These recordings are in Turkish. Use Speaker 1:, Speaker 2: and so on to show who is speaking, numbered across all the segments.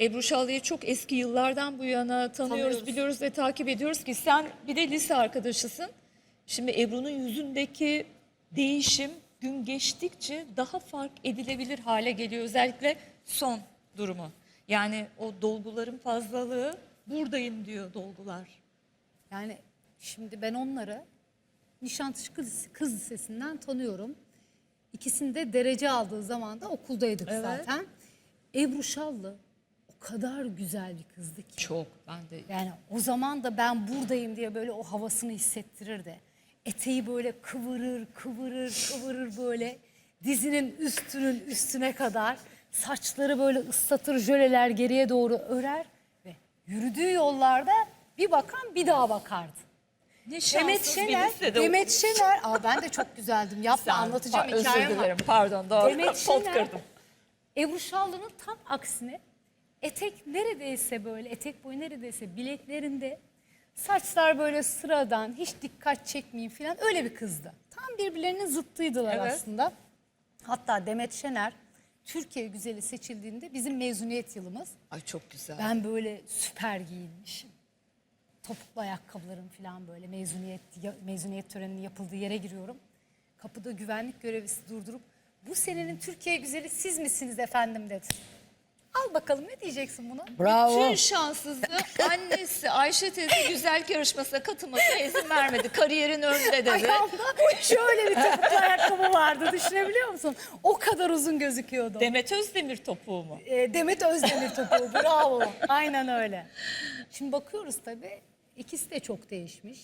Speaker 1: Ebru Şallı'yı çok eski yıllardan bu yana tanıyoruz,
Speaker 2: Tanıyoruz.
Speaker 1: biliyoruz ve takip ediyoruz ki sen bir de lise arkadaşısın. Şimdi Ebru'nun yüzündeki değişim gün geçtikçe daha fark edilebilir hale geliyor. Özellikle son durumu. Yani o dolguların fazlalığı buradayım diyor dolgular.
Speaker 2: Yani şimdi ben onları Nişantaşı Kız, Kız Lisesi'nden tanıyorum. İkisinde derece aldığı zaman da okuldaydık
Speaker 1: Evet.
Speaker 2: zaten. Ebru Şallı o kadar güzel bir kızdı ki.
Speaker 1: Çok ben de
Speaker 2: Yani o zaman da ben buradayım diye böyle o havasını hissettirirdi. Eteği böyle kıvırır, kıvırır, kıvırır böyle. Dizinin üstünün üstüne kadar. Saçları böyle ıslatır, jöleler geriye doğru örer. Ve yürüdüğü yollarda bir bakan bir daha bakardı.
Speaker 1: ne
Speaker 2: Demet
Speaker 1: şanssız
Speaker 2: Şener, Demet Şener. Aa ben de çok güzeldim. Yapma anlatacağım hikayem
Speaker 1: Özür
Speaker 2: var.
Speaker 1: dilerim pardon doğru
Speaker 2: Demet
Speaker 1: pot
Speaker 2: Şener,
Speaker 1: kırdım.
Speaker 2: Ebru Şallı'nın tam aksine etek neredeyse böyle etek boyu neredeyse bileklerinde saçlar böyle sıradan hiç dikkat çekmeyin falan öyle bir kızdı. Tam birbirlerinin zıttıydılar
Speaker 1: Evet.
Speaker 2: aslında. Hatta Demet Şener Türkiye güzeli seçildiğinde bizim mezuniyet yılımız.
Speaker 1: Ay çok güzel.
Speaker 2: Ben böyle süper giyinmişim. Topuklu ayakkabılarım falan böyle mezuniyet ya- mezuniyet töreninin yapıldığı yere giriyorum. Kapıda güvenlik görevlisi durdurup bu senenin Türkiye güzeli siz misiniz efendim dedi. Al bakalım ne diyeceksin buna?
Speaker 3: Bravo.
Speaker 1: Bütün şanssızlığı annesi Ayşe teyze güzellik yarışmasına katılmasına izin vermedi. Kariyerin önünde dedi.
Speaker 2: Ayağımda şöyle bir topuklu ayakkabı vardı düşünebiliyor musun? O kadar uzun gözüküyordu.
Speaker 1: Demet Özdemir topuğu mu?
Speaker 2: E, Demet Özdemir topuğu bravo. Aynen öyle. Şimdi bakıyoruz tabii ikisi de çok değişmiş.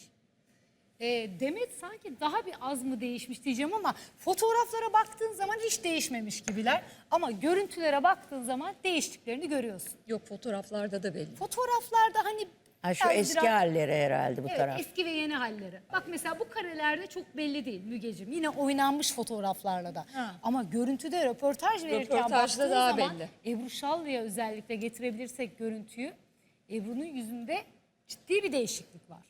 Speaker 2: E, Demet sanki daha bir az mı değişmiş diyeceğim ama fotoğraflara baktığın zaman hiç değişmemiş gibiler. Ama görüntülere baktığın zaman değiştiklerini görüyorsun.
Speaker 1: Yok fotoğraflarda da belli.
Speaker 2: Fotoğraflarda hani
Speaker 3: Ha şu
Speaker 2: biraz
Speaker 3: eski
Speaker 2: biraz-
Speaker 3: halleri herhalde bu
Speaker 2: Evet,
Speaker 3: taraf.
Speaker 2: eski ve yeni halleri. Bak mesela bu karelerde çok belli değil Mügeciğim. Yine oynanmış fotoğraflarla da.
Speaker 1: Ha.
Speaker 2: Ama görüntüde röportaj verirken
Speaker 1: Röportajda
Speaker 2: baktığın
Speaker 1: daha
Speaker 2: zaman
Speaker 1: belli.
Speaker 2: Ebru Şallı'ya özellikle getirebilirsek görüntüyü Ebru'nun yüzünde ciddi bir değişiklik var.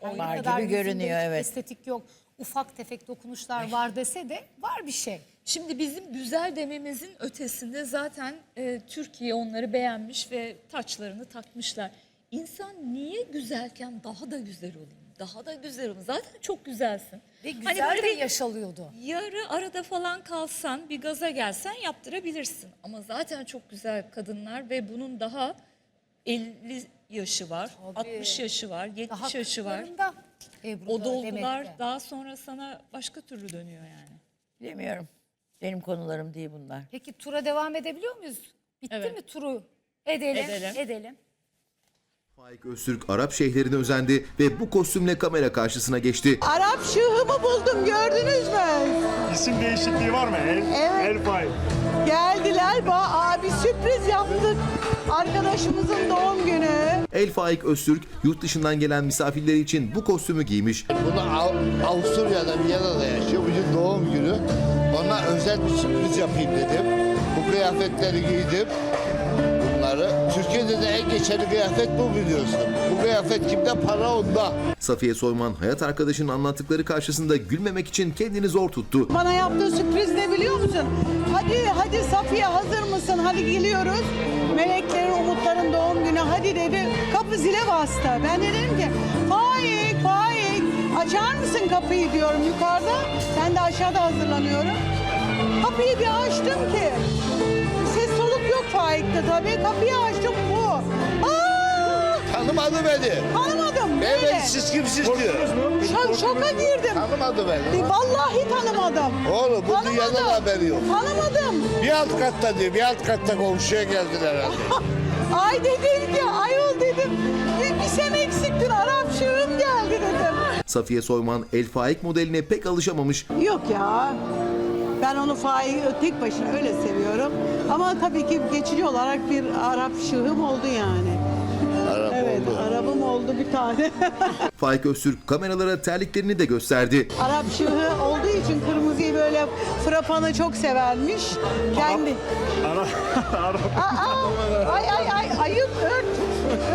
Speaker 2: Her
Speaker 3: Var
Speaker 2: kadar
Speaker 3: gibi görünüyor, evet.
Speaker 2: Estetik yok. Ufak tefek dokunuşlar var dese de var bir şey.
Speaker 1: Şimdi bizim güzel dememizin ötesinde zaten e, Türkiye onları beğenmiş ve taçlarını takmışlar. İnsan niye güzelken daha da güzel olayım? Daha da güzel olayım. Zaten çok güzelsin.
Speaker 2: Ve
Speaker 1: Hani
Speaker 2: güzel
Speaker 1: böyle
Speaker 2: de yaşalıyordu.
Speaker 1: yarı arada falan kalsan bir gaza gelsen yaptırabilirsin. Ama zaten çok güzel kadınlar ve bunun daha 50 yaşı var,
Speaker 2: Tabii.
Speaker 1: 60 yaşı var, 70
Speaker 2: Daha
Speaker 1: yaşı var.
Speaker 2: Ebru'da,
Speaker 1: O dolgular
Speaker 2: Demet'te.
Speaker 1: daha sonra sana başka türlü dönüyor yani.
Speaker 3: Bilemiyorum. Benim konularım değil bunlar.
Speaker 2: Peki tura devam edebiliyor muyuz? Bitti
Speaker 1: Evet.
Speaker 2: mi turu? Edelim.
Speaker 1: Edelim.
Speaker 2: Edelim.
Speaker 4: Faik Öztürk Arap şeyhlerine özendi ve bu kostümle kamera karşısına geçti.
Speaker 5: Arap şığımı buldum gördünüz mü?
Speaker 6: İsim değişikliği var mı? El,
Speaker 5: Evet.
Speaker 6: El Fay.
Speaker 5: Geldiler ba abi sürpriz yaptık. Arkadaşımızın doğum günü.
Speaker 4: El Faik Öztürk yurt dışından gelen misafirleri için bu kostümü giymiş.
Speaker 7: Bunu Av- Avusturya'da Viyana'da yaşıyor. Bugün doğum günü. Ona özel bir sürpriz yapayım dedim. Bu kıyafetleri giydim. Bunları. Türkiye'de de en geçerli kıyafet bu biliyorsun. Bu kıyafet kimde? Para onda.
Speaker 4: Safiye Soyman hayat arkadaşının anlattıkları karşısında gülmemek için kendini zor tuttu.
Speaker 5: Bana yaptığı sürpriz ne biliyor musun? Hadi hadi Safiye hazır mısın? Hadi geliyoruz. Meleklerin, Umutların doğum günü. Hadi dedi. Kapı zile bastı. Ben de dedim ki Faik, Faik açar mısın kapıyı diyorum yukarıda. Ben de aşağıda hazırlanıyorum. Kapıyı bir açtım ki. Ses soluk yok Faik'te tabii. Kapıyı açtım bu. Aa!
Speaker 7: Tanımadı beni.
Speaker 5: Tanımadım. Böyle.
Speaker 7: Beyefendi siz kimsiniz diyor.
Speaker 5: Şok- şoka girdim.
Speaker 7: Tanımadı beni.
Speaker 5: Vallahi tanımadım.
Speaker 7: Oğlum bu
Speaker 5: Tanımadım.
Speaker 7: dünyada da haberi yok.
Speaker 5: Tanımadım.
Speaker 7: Bir alt katta diyor. Bir alt katta komşuya geldiler herhalde.
Speaker 5: Ay dedim ki ayol dedim. Bir, bir sen eksiktin Arap şığım geldi dedim.
Speaker 4: Safiye Soyman El Faik modeline pek alışamamış.
Speaker 5: Yok ya. Ben onu Faik'i tek başına öyle seviyorum. Ama tabii ki geçici olarak bir Arap şığım oldu yani.
Speaker 7: Arap
Speaker 5: Evet,
Speaker 7: oldu.
Speaker 5: Arap'ım oldu bir tane.
Speaker 4: Faik Öztürk kameralara terliklerini de gösterdi.
Speaker 5: Arap şığı olduğu için kırmızıyı böyle frapanı çok severmiş. Kendi.
Speaker 6: Ara, Arap.
Speaker 5: Aa, ay ay ay ayıp ört.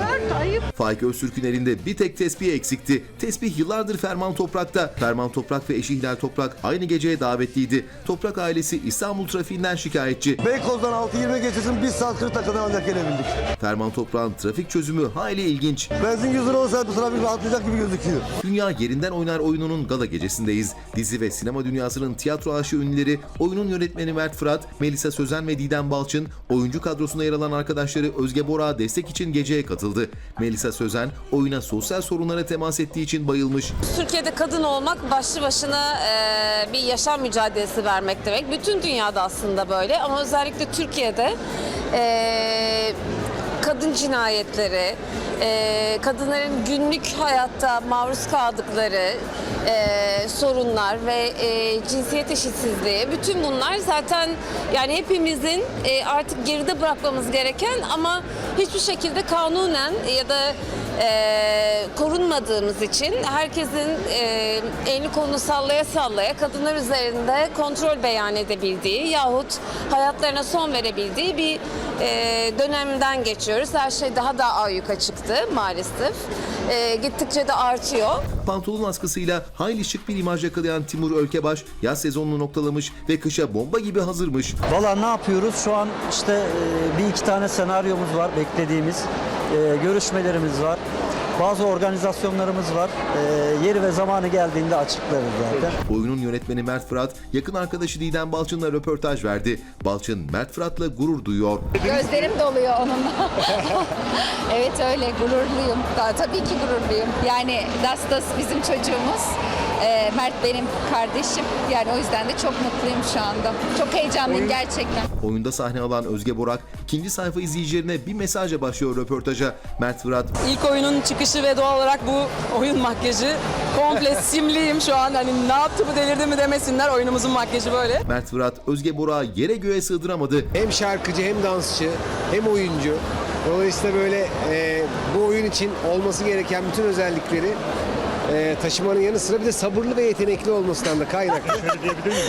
Speaker 5: Ört ayıp.
Speaker 4: Faik Öztürk'ün elinde bir tek tesbih eksikti. Tesbih yıllardır Ferman Toprak'ta. Ferman Toprak ve eşi Hilal Toprak aynı geceye davetliydi. Toprak ailesi İstanbul trafiğinden şikayetçi.
Speaker 8: Beykoz'dan 6.20 geçesin 1 saat 40 dakikada ancak gelebildik.
Speaker 4: Ferman Toprak'ın trafik çözümü hayli ilginç.
Speaker 8: Benzin 100 lira olsaydı bu trafik rahatlayacak gibi gözüküyor.
Speaker 4: Dünya Yerinden Oynar oyununun gala gecesindeyiz. Dizi ve sinema dünyasının tiyatro aşığı ünlüleri, oyunun yönetmeni Mert Fırat, Melisa Sözen ve Didem Balçın, oyuncu kadrosunda yer alan arkadaşları Özge Bora destek için geceye katıldı. Melisa Sözen, oyuna sosyal sorunlara temas ettiği için bayılmış.
Speaker 9: Türkiye'de kadın olmak başlı başına e, bir yaşam mücadelesi vermek demek. Bütün dünyada aslında böyle ama özellikle Türkiye'de e, kadın cinayetleri, e, kadınların günlük hayatta maruz kaldıkları e, sorunlar ve e, cinsiyet eşitsizliği. Bütün bunlar zaten yani hepimizin artık geride bırakmamız gereken ama hiçbir şekilde kanunen ya da e, korunmadığımız için herkesin e, elini kolunu sallaya sallaya kadınlar üzerinde kontrol beyan edebildiği yahut hayatlarına son verebildiği bir e, dönemden geçiyoruz. Her şey daha da ayyuka çıktı maalesef. E, gittikçe de artıyor.
Speaker 4: Pantolon askısıyla hayli şık bir imaj yakalayan Timur Ölkebaş, yaz sezonunu noktalamış ve kışa bomba gibi hazırmış.
Speaker 10: Valla ne yapıyoruz? Şu an işte e, bir iki tane senaryomuz var beklediğimiz. E, Görüşmelerimiz var. Bazı organizasyonlarımız var. E, Yeri ve zamanı geldiğinde açıklarız zaten.
Speaker 4: Oyunun yönetmeni Mert Fırat, yakın arkadaşı Didem Balçın'la röportaj verdi. Balçın, Mert Fırat'la gurur duyuyor.
Speaker 11: Gözlerim doluyor onunla. evet öyle gururluyum. Daha, tabii ki gururluyum. Yani Dastas bizim çocuğumuz. Ee, Mert benim kardeşim. Yani o yüzden de çok mutluyum şu anda. Çok heyecanlıyım gerçekten.
Speaker 4: Oyunda sahne alan Özge Borak, ikinci sayfa izleyicilerine bir mesajla başlıyor röportaja. Mert Fırat,
Speaker 9: İlk oyunun çıkışı ve doğal olarak bu oyun makyajı. Komple simliyim şu an. Hani ne yaptı bu delirdi mi demesinler. Oyunumuzun makyajı böyle.
Speaker 4: Mert Fırat, Özge Borak'ı yere göğe sığdıramadı.
Speaker 8: Hem şarkıcı hem dansçı hem oyuncu. Dolayısıyla böyle e, bu oyun için olması gereken bütün özellikleri e, taşımanın yanı sıra bir de sabırlı ve yetenekli olmasından da kaynaklı.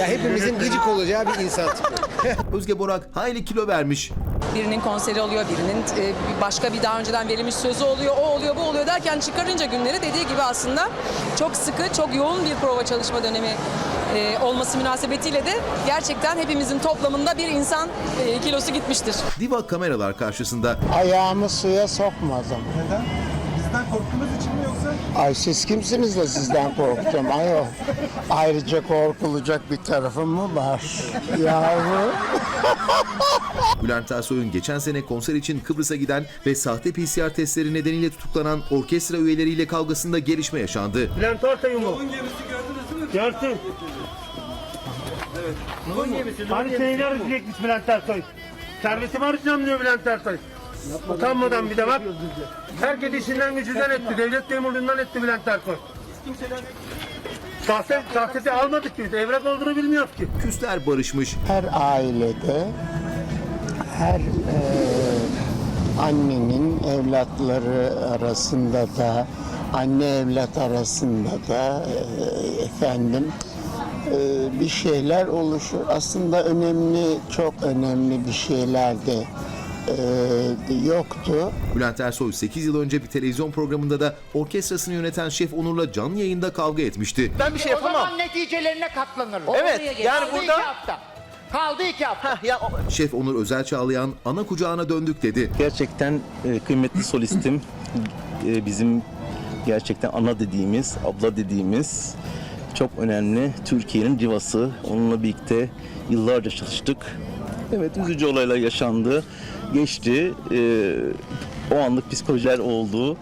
Speaker 8: ya hepimizin gıcık olacağı bir insan tipi.
Speaker 4: Özge Borak hayli kilo vermiş.
Speaker 9: Birinin konseri oluyor, birinin e, başka bir daha önceden verilmiş sözü oluyor, o oluyor, bu oluyor derken çıkarınca günleri dediği gibi aslında çok sıkı, çok yoğun bir prova çalışma dönemi e, olması münasebetiyle de gerçekten hepimizin toplamında bir insan e, kilosu gitmiştir.
Speaker 4: Diva kameralar karşısında
Speaker 7: Ayağımı suya sokmadım.
Speaker 8: Neden? Bizden korktuğunuz için mi yoksa?
Speaker 7: Ay siz kimsiniz de sizden korktum ayol. Ayrıca korkulacak bir tarafım mı var? Yavrum.
Speaker 4: Bülent Ersoy'un geçen sene konser için Kıbrıs'a giden ve sahte PCR testleri nedeniyle tutuklanan orkestra üyeleriyle kavgasında gelişme yaşandı.
Speaker 6: Bülent Ortay'ı mı? Görsün. Hani seni arayacakmış Bülent Ersoy. Servisimi arayacağım diyor Bülent Ersoy. Utanmadan bir de bak. Herkes işinden gücünden etti. Devlet memurluğundan etti Bülent Ersoy. Sahte, sahtesi almadık ki biz. Evrak olduğunu bilmiyoruz ki.
Speaker 4: Küsler barışmış.
Speaker 7: Her ailede her e, annenin evlatları arasında da anne evlat arasında da e, efendim e, bir şeyler oluşur. Aslında önemli, çok önemli bir şeyler de e, yoktu.
Speaker 4: Bülent Ersoy 8 yıl önce bir televizyon programında da orkestrasını yöneten Şef Onur'la canlı yayında kavga etmişti.
Speaker 8: Ben bir şey yapamam.
Speaker 7: neticelerine katlanırım.
Speaker 8: Evet yani burada...
Speaker 7: hafta. Kaldı iki hafta.
Speaker 8: ya,
Speaker 4: Şef Onur Özel Çağlayan ana kucağına döndük dedi.
Speaker 10: Gerçekten e, kıymetli solistim. E, Bizim gerçekten ana dediğimiz, abla dediğimiz çok önemli Türkiye'nin divası. Onunla birlikte yıllarca çalıştık. Evet üzücü olaylar yaşandı. Geçti. E, o anlık psikolojiler oldu.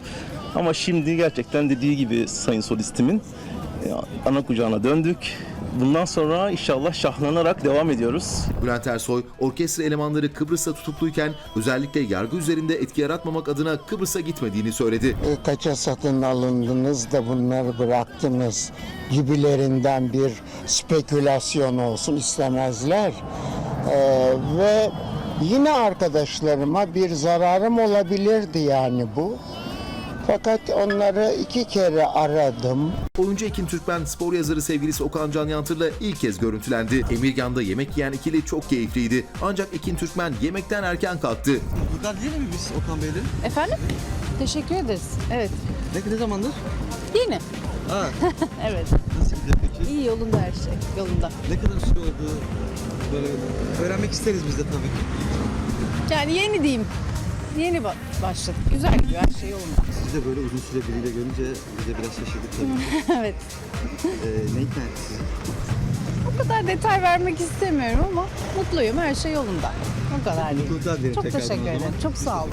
Speaker 10: Ama şimdi gerçekten dediği gibi sayın solistimin e, ana kucağına döndük. Bundan sonra inşallah şahlanarak devam ediyoruz.
Speaker 4: Bülent Ersoy, orkestra elemanları Kıbrıs'ta tutukluyken özellikle yargı üzerinde etki yaratmamak adına Kıbrıs'a gitmediğini söyledi.
Speaker 7: E, kaça satın alındınız da bunları bıraktınız gibilerinden bir spekülasyon olsun istemezler. E, ve yine arkadaşlarıma bir zararım olabilirdi yani bu. Fakat onları iki kere aradım.
Speaker 4: Oyuncu Ekin Türkmen, spor yazarı sevgilisi Okan Can Yantır'la ilk kez görüntülendi. Emirgan'da yemek yiyen ikili çok keyifliydi. Ancak Ekin Türkmen yemekten erken kalktı.
Speaker 8: Burada değil mi biz Okan Bey'le?
Speaker 11: Efendim?
Speaker 12: Teşekkür ederiz. Evet.
Speaker 13: Ne, ne zamandır?
Speaker 12: Yeni.
Speaker 13: Aa,
Speaker 12: Evet.
Speaker 13: nasıl gidiyor peki?
Speaker 12: İyi yolunda her şey. Yolunda.
Speaker 13: Ne kadar süre oldu? Böyle öğrenmek isteriz biz de tabii ki.
Speaker 12: Yani yeni diyeyim. Yeni ba- başladık. Güzel gidiyor her şey yolunda.
Speaker 13: Sizi de böyle uzun süre biriyle görünce biz de biraz şaşırdık tabii.
Speaker 12: evet.
Speaker 13: ee, ne ikna etti sizi?
Speaker 12: O kadar detay vermek istemiyorum ama mutluyum. Her şey yolunda. O kadar.
Speaker 13: Mutluluklar dilerim
Speaker 12: Çok
Speaker 13: tekrardan o
Speaker 12: teşekkür
Speaker 13: zaman.
Speaker 12: ederim. Çok sağ olun.